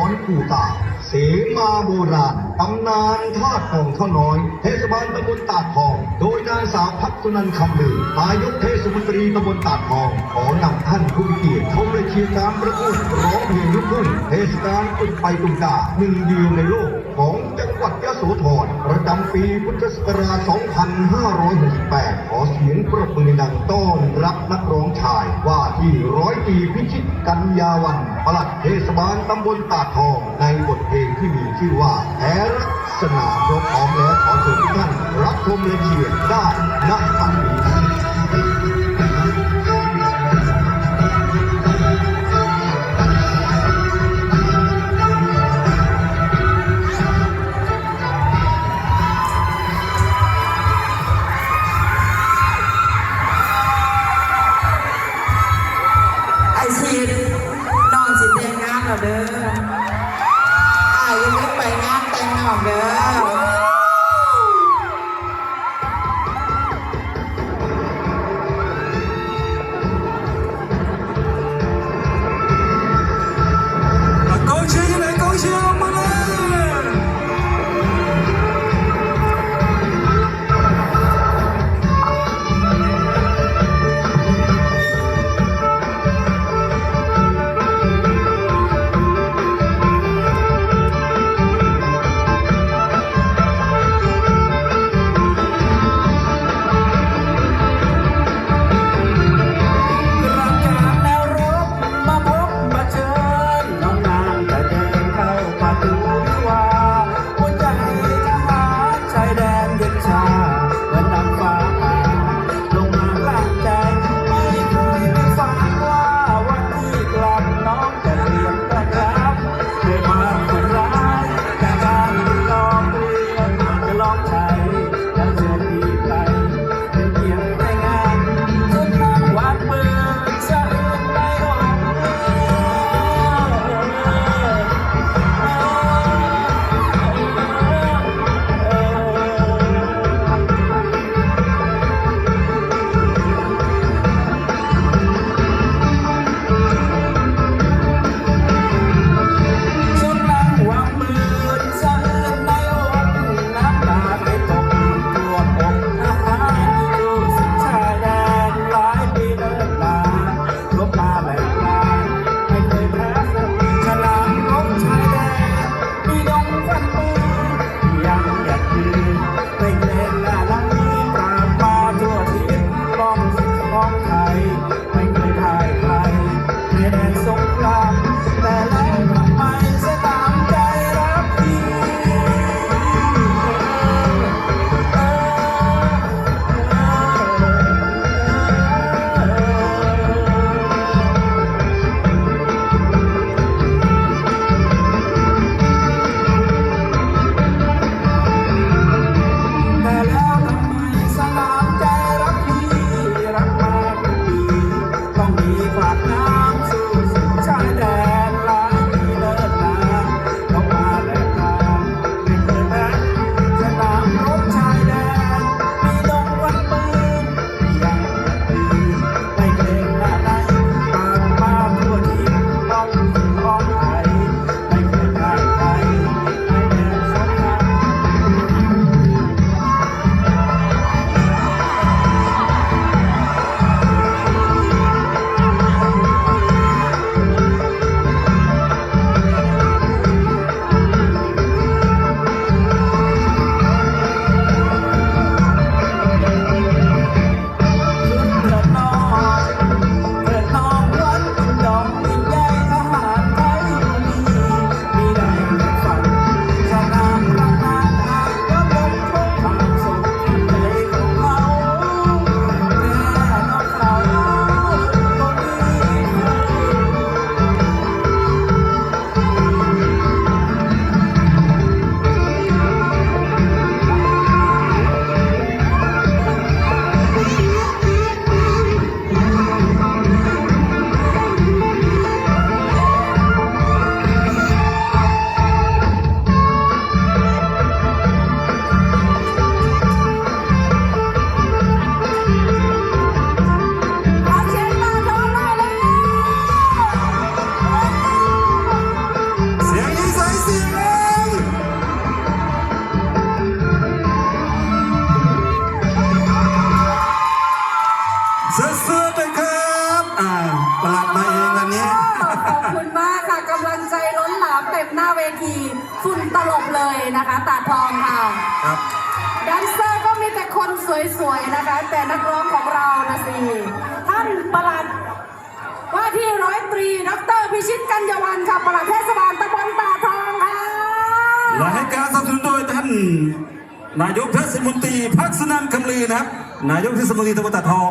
อนกูตา เสมาโบราณตำนานทาดทองเท่าน้อย เทศบาลตำบลตาดทอง โดยนางสาวพัฒนันคำลือนายกเทศมนตรีตำบลตาดทอง ขอนำท่านผู้มีเกียรติชมเวทีการประกวดร้องเพลงลูกทุ่งเทศกาลตุกไปตุงกาหนึ่งเดียวในโลกของจังหวัดยโสธรประจำปีพุทธศักราช 2568 ขอเสียงปรบมือดังต้อนรับนักร้องชายว่า ที่ร้อยตีพิชิตกัญญาวันปลัดเทศบาลตำบลตาทอง ในบทเพลงที่มีชื่อว่าแพรักษณาพร้อมแล้วขอเชิญทุกท่านรับชมและเชียร์ได้ณบัดนี้ God. ฝุ่นตลบเลยนะคะ ตาทองค่ะครับแดนเซอร์ก็มีแต่คนสวยๆนะคะ แต่นักร้องของเรานะสิท่านประหลัดว่าที่ร้อยตรีดรพิชิตกัญญวันค่ะประหลัดเทศบาลตำบลตาทองค่ะและให้การสนับสนุนโดยท่านนายกเทศมนตรีพักสนันคำลือนะครับ นายกเทศมนตรีตะวันตะทอง